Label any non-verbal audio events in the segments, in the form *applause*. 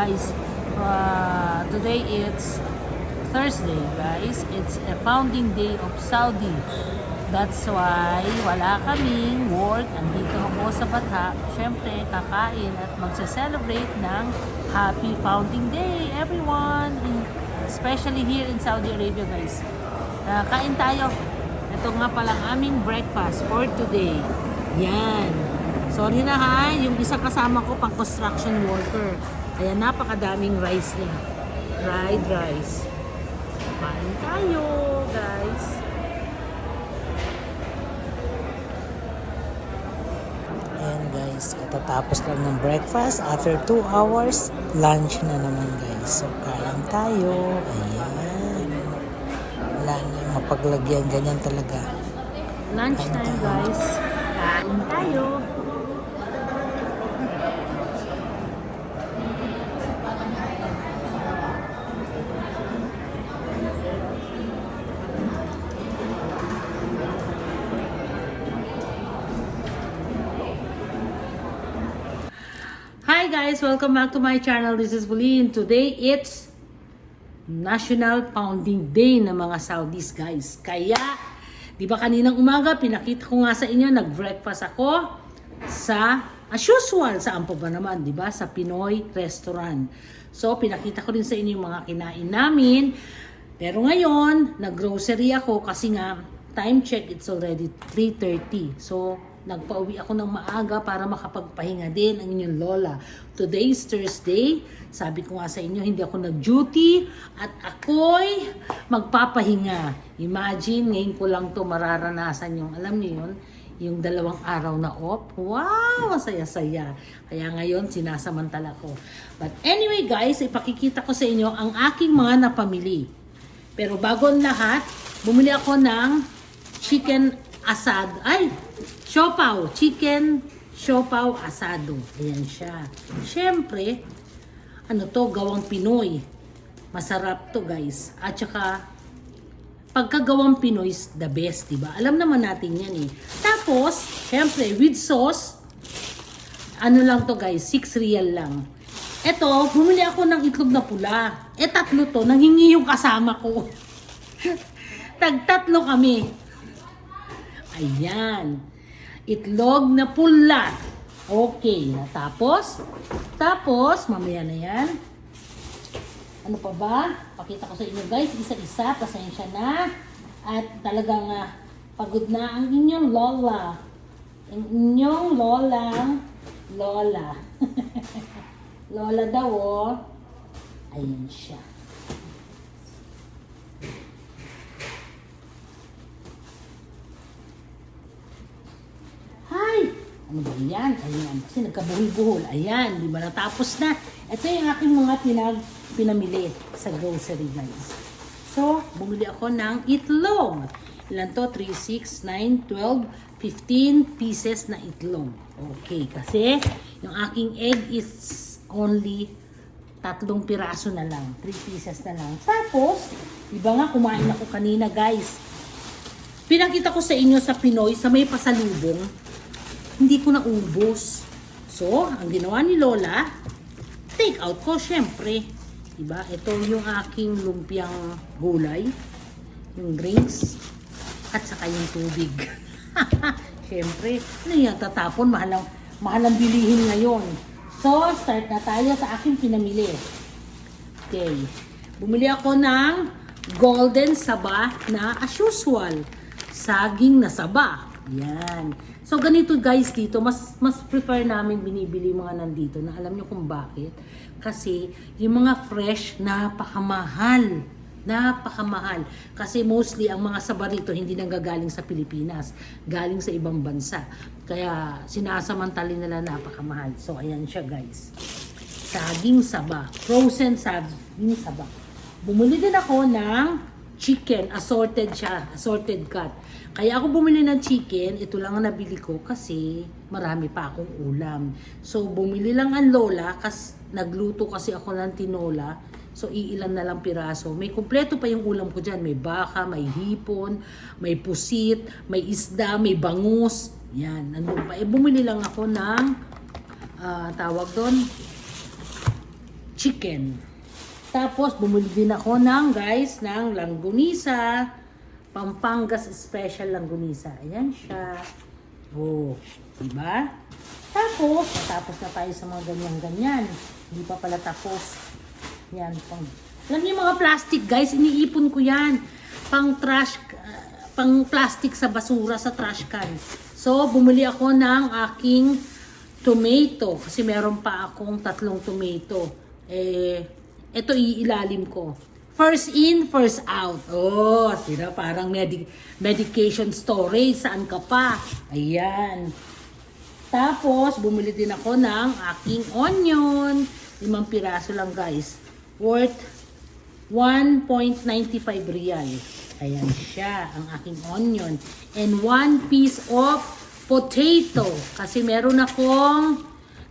Guys, uh, today it's Thursday, guys. It's a founding day of Saudi. That's why wala kaming work. Andito ako sa Batha. Siyempre, kakain at magsa-celebrate ng Happy Founding Day, everyone! In, especially here in Saudi Arabia, guys. Uh, kain tayo. Ito nga palang aming breakfast for today. Yan. Sorry na ha, yung isa kasama ko pang construction worker. Kaya napakadaming rice niya. Fried rice. Kain tayo, guys. Ayan guys, katatapos lang ng breakfast. After 2 hours, lunch na naman guys. So, kain tayo. Ayan. Wala na mapaglagyan. Ganyan talaga. Lunch time, guys. Kain tayo. Guys, welcome back to my channel. This is Bulin. Today it's National Founding Day ng mga Saudis guys. Kaya, di ba kaninang umaga, pinakita ko nga sa inyo, nag-breakfast ako sa, as usual, saan pa ba naman, di ba? Sa Pinoy restaurant. So, pinakita ko rin sa inyo yung mga kinain namin. Pero ngayon, nag-grocery ako kasi nga, time check, it's already 3.30. So, nagpauwi ako ng maaga para makapagpahinga din ang inyong lola. Today is Thursday. Sabi ko nga sa inyo, hindi ako nag-duty at ako'y magpapahinga. Imagine, ngayon ko lang to mararanasan yung, alam niyo yun, yung dalawang araw na off. Wow! Masaya-saya. Kaya ngayon, sinasamantala ko. But anyway guys, ipakikita ko sa inyo ang aking mga napamili. Pero bago lahat, bumili ako ng chicken asad. Ay, siopaw. Chicken siopaw asado. Ayan siya. Siyempre, ano to, gawang Pinoy. Masarap to guys. At saka, pagkagawang Pinoy is the best, di ba? Alam naman natin yan eh. Tapos, syempre, with sauce, ano lang to guys, 6 real lang. Eto, bumili ako ng itlog na pula. E tatlo to, nangingi yung kasama ko. *laughs* Tagtatlo kami. Ayan. Itlog na pula. Okay. Tapos, tapos, mamaya na yan. Ano pa ba? Pakita ko sa inyo guys, isa-isa, pasensya na. At talagang ah, pagod na ang inyong lola. Ang inyong lolang lola. *laughs* lola daw oh. Ayan siya. Hi! Ano ba yan? Ayan. Kasi nagkabuhol-buhol. Ayan. Di ba natapos na? Ito yung aking mga pinag pinamili sa grocery guys. So, bumili ako ng itlog. Ilan to? 3, 6, 9, 12, 15 pieces na itlog. Okay. Kasi yung aking egg is only tatlong piraso na lang. 3 pieces na lang. Tapos, di ba nga kumain ako kanina guys. Pinakita ko sa inyo sa Pinoy, sa may pasalubong, hindi ko naubos. So, ang ginawa ni Lola, take out ko, syempre. Diba? Ito yung aking lumpiang gulay, yung drinks, at saka yung tubig. *laughs* syempre, ano yan, tatapon, mahal ang, mahal ang bilihin ngayon. So, start na tayo sa aking pinamili. Okay. Bumili ako ng golden saba na as usual. Saging na saba. Yan. So, ganito guys dito, mas mas prefer namin binibili mga nandito na alam nyo kung bakit. Kasi, yung mga fresh, napakamahal. Napakamahal. Kasi mostly, ang mga saba rito hindi nanggagaling sa Pilipinas. Galing sa ibang bansa. Kaya, sinasamantali nila napakamahal. So, ayan siya guys. Saging saba. Frozen saging saba. Bumili din ako ng chicken. Assorted siya. Assorted cut. Kaya ako bumili ng chicken. Ito lang ang nabili ko kasi marami pa akong ulam. So, bumili lang ang lola kasi nagluto kasi ako ng tinola. So, iilan na lang piraso. May kumpleto pa yung ulam ko dyan. May baka, may hipon, may pusit, may isda, may bangus. Yan, nandun pa. Eh, bumili lang ako ng, ah, tawag doon, chicken. Tapos, bumili din ako ng, guys, ng langgunisa. Pampangas Special Langgunisa. Ayan siya. Oh, diba? Tapos, natapos na tayo sa mga ganyan-ganyan. Hindi pa pala tapos. Yan, pang... Alam niyo mga plastic, guys, iniipon ko yan. Pang trash, ah, pang plastic sa basura, sa trash can. So, bumili ako ng aking tomato. Kasi meron pa akong tatlong tomato. Eh, ito iilalim ko. First in, first out. Oh, sila parang medi- medication storage. Saan ka pa? Ayan. Tapos, bumili din ako ng aking onion. Limang piraso lang guys. Worth 1.95 real. Ayan siya, ang aking onion. And one piece of potato. Kasi meron akong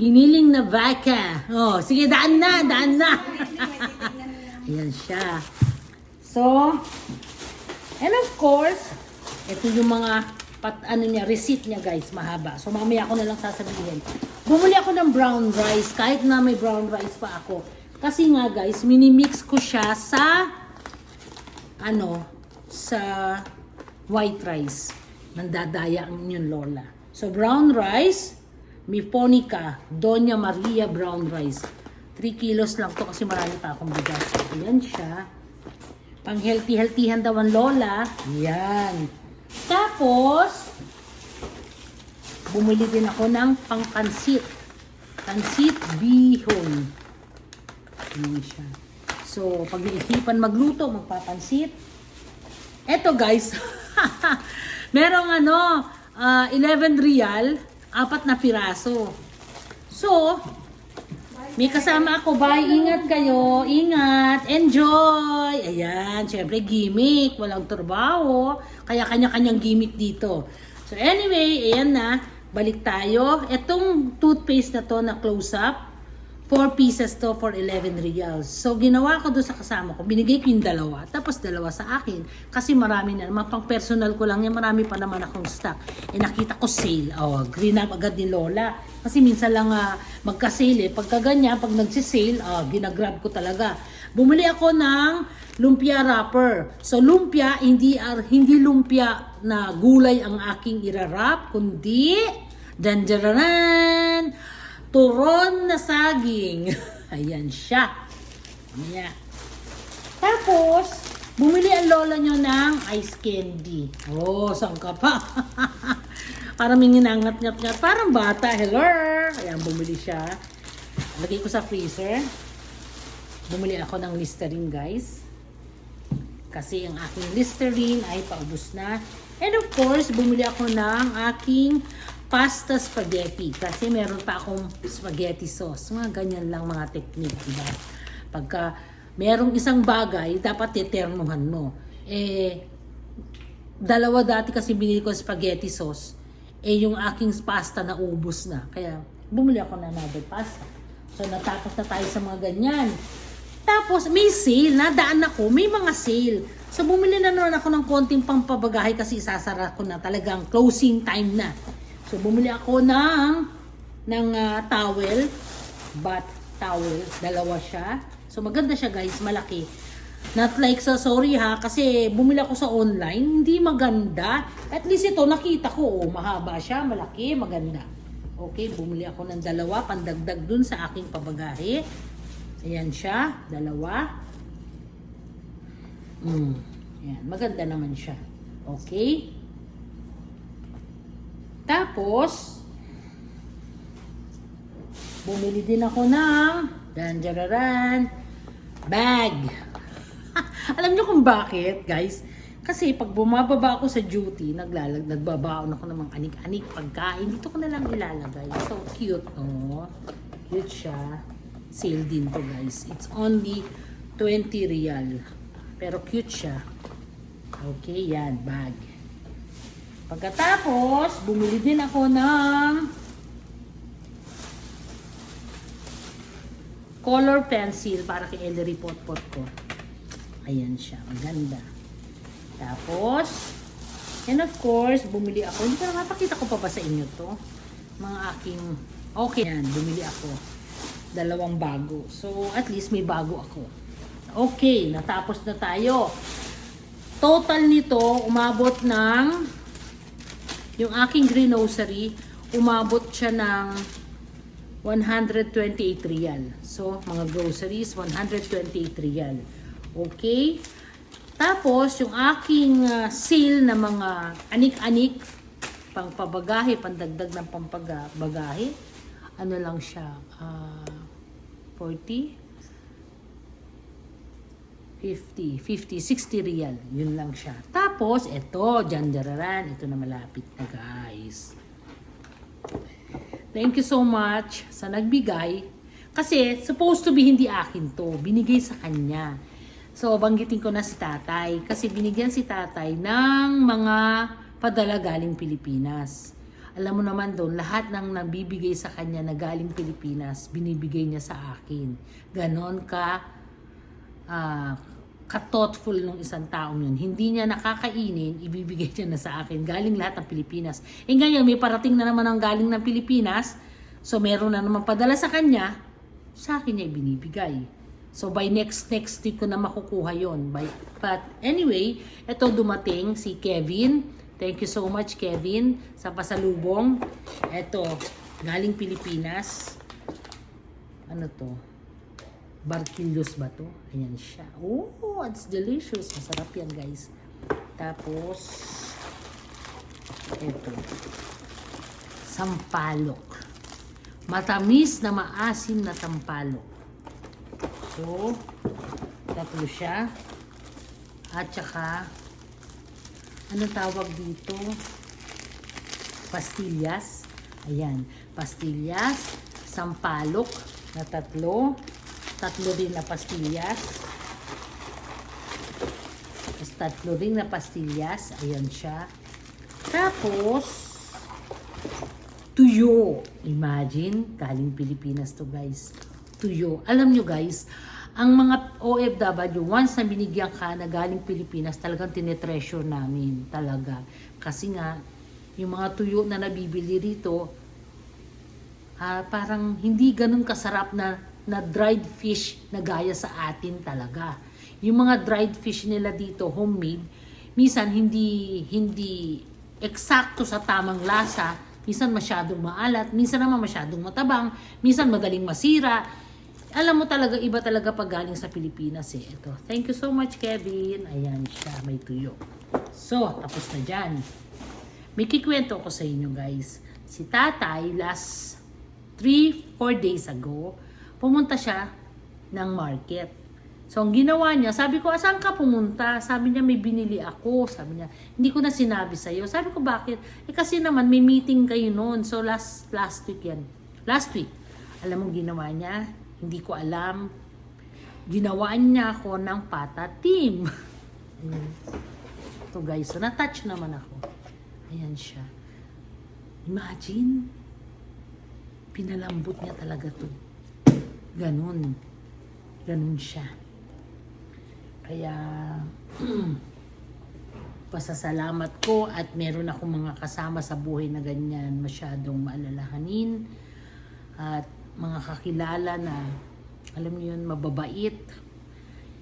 giniling na vaca. Oh, sige, daan na, daan na. *laughs* Ayan siya. So, and of course, ito yung mga pat, ano niya, receipt niya guys, mahaba. So mamaya ako na lang sasabihin. Bumuli ako ng brown rice, kahit na may brown rice pa ako. Kasi nga guys, minimix ko siya sa, ano, sa white rice. Nandadaya ang inyong lola. So brown rice, Miponica, Doña Maria brown rice. 3 kilos lang to kasi marami pa akong bigas. Ayan siya. Pang healthy-healthyhan daw ang lola. Yan. Tapos, bumili din ako ng pangpansit. Pansit bihon. Yan siya. So, pag naisipan magluto, magpapansit. Eto guys, *laughs* merong ano, ah, 11 real, apat na piraso. So, may kasama ako, bye, ingat kayo, ingat, enjoy. Ayan, syempre gimmick, walang trabaho, kaya kanya-kanyang gimmick dito. So anyway, ayan na, balik tayo. Etong toothpaste na to na close-up, 4 pieces to for 11 reals. So, ginawa ko doon sa kasama ko. Binigay ko yung dalawa. Tapos dalawa sa akin. Kasi marami na naman. Pang personal ko lang yan. Marami pa naman akong stock. Eh, nakita ko sale. Oh, green up agad ni Lola. Kasi minsan lang ah, magka-sale eh. Pagka ganyan, pag nagsisale, ah, ginagrab ko talaga. Bumili ako ng lumpia wrapper. So, lumpia, hindi, ar- hindi lumpia na gulay ang aking irarap, kundi, danjararan, turon na saging. *laughs* Ayan siya. Mamaya. Tapos, bumili ang lola nyo ng ice candy. Oh, saan ka pa? *laughs* Parang may nginangat-ngat-ngat. Parang bata. Hello! Ayan, bumili siya. Lagay ko sa freezer. Bumili ako ng Listerine, guys. Kasi ang aking Listerine ay paubos na. And of course, bumili ako ng aking pasta spaghetti. Kasi meron pa akong spaghetti sauce. Mga ganyan lang mga technique, diba? Pagka merong isang bagay, dapat teternuhan mo. Eh, dalawa dati kasi binili ko spaghetti sauce. Eh, yung aking pasta na ubos na. Kaya, bumili ako ng another pasta. So, natapos na tayo sa mga ganyan. Tapos, may sale. Nadaan ako. May mga sale. So, bumili na naman ako ng konting pampabagahe kasi isasara ko na talagang closing time na. So, bumili ako ng, ng ah, towel. Bath towel. Dalawa siya. So, maganda siya guys. Malaki. Not like sa sorry ha, kasi bumili ako sa online, hindi maganda. At least ito, nakita ko, oh, mahaba siya, malaki, maganda. Okay, bumili ako ng dalawa, pandagdag dun sa aking pabagahe. Ayan siya, dalawa. Mm, ayan, maganda naman siya. Okay? Tapos, bumili din ako ng danjararan bag. *laughs* Alam niyo kung bakit, guys? Kasi pag bumababa ako sa duty, naglalag, nagbabaon ako ng mga anik-anik pagkain. Dito ko na lang ilalagay. So cute, no? Cute siya. Sale din to, guys. It's only 20 real. Pero cute siya. Okay, yan. Bag. Pagkatapos, bumili din ako ng color pencil para kay Ellery Potpot ko. Ayan siya. Maganda. Tapos, and of course, bumili ako. Hindi ko na ko pa ba sa inyo to? Mga aking, okay yan, bumili ako. dalawang bago. So, at least may bago ako. Okay, natapos na tayo. Total nito, umabot ng yung aking greenosary, umabot siya ng 128 real. So, mga groceries, 128 real. Okay? Tapos, yung aking ah, sale na mga anik-anik, pangpabagahe, pandagdag ng pampabagahe, ano lang siya, ah, 40? 50, 50, 60 real. Yun lang siya. Tapos, eto, dyan dararan. Ito na malapit na guys. Thank you so much sa nagbigay. Kasi, supposed to be hindi akin to. Binigay sa kanya. So, banggitin ko na si tatay. Kasi binigyan si tatay ng mga padala galing Pilipinas. Alam mo naman doon, lahat ng nabibigay sa kanya na galing Pilipinas, binibigay niya sa akin. Ganon ka ah, ka-thoughtful ng isang taong yun. Hindi niya nakakainin, ibibigay niya na sa akin. Galing lahat ng Pilipinas. E ngayon, may parating na naman ang galing ng Pilipinas. So, meron na naman padala sa kanya. Sa akin niya ibinibigay. So, by next next week ko na makukuha yon. By, but anyway, ito dumating si Kevin. Thank you so much, Kevin, sa pasalubong. Ito, galing Pilipinas. Ano to? Barquillos ba to? Ayan siya. Oh, it's delicious. Masarap yan, guys. Tapos, ito. Sampalok. Matamis na maasim na sampalok. So, tatlo siya. At saka, ano tawag dito? Pastillas. Ayan. Pastillas, sampalok na tatlo. Tatlo din na pastillas. Tapos tatlo rin na pastillas. Ayan siya. Tapos, tuyo. Imagine, galing Pilipinas to guys. Tuyo. Alam nyo guys, ang mga OFW, once na binigyan ka na galing Pilipinas, talagang tinetreasure namin. Talaga. Kasi nga, yung mga tuyo na nabibili rito, ah, parang hindi ganun kasarap na, na dried fish na gaya sa atin talaga. Yung mga dried fish nila dito, homemade, minsan hindi hindi eksakto sa tamang lasa, minsan masyadong maalat, minsan naman masyadong matabang, minsan madaling masira. Alam mo talaga, iba talaga pag galing sa Pilipinas eh. Ito. Thank you so much, Kevin. Ayan siya, may tuyo. So, tapos na dyan. May kikwento ko sa inyo, guys. Si tatay, last 3-4 days ago, pumunta siya ng market. So, ang ginawa niya, sabi ko, saan ka pumunta? Sabi niya, may binili ako. Sabi niya, hindi ko na sinabi sa'yo. Sabi ko, bakit? Eh, kasi naman, may meeting kayo noon. So, last, last week yan. Last week. Alam mo ginawa niya? Hindi ko alam. Ginawaan niya ako ng patatim. Ayan. *laughs* Ito guys, so na-touch naman ako. Ayan siya. Imagine, pinalambot niya talaga to. Ganun. Ganun siya. Kaya, *clears throat* pasasalamat ko at meron akong mga kasama sa buhay na ganyan masyadong maalalahanin at mga kakilala na alam niyo yun, mababait.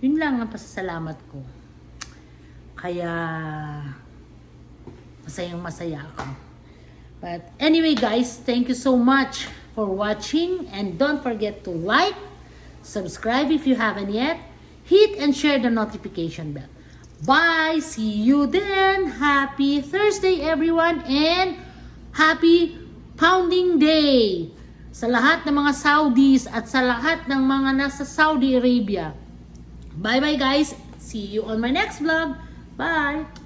Yun lang ang pasasalamat ko. Kaya masayang masaya ako. But anyway guys, thank you so much for watching and don't forget to like, subscribe if you haven't yet, hit and share the notification bell. Bye! See you then! Happy Thursday everyone and happy Pounding Day! Sa lahat ng mga Saudis at sa lahat ng mga nasa Saudi Arabia. Bye bye guys! See you on my next vlog! Bye!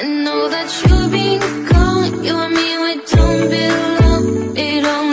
I know that you've been gone, you and me, we don't belong, it all.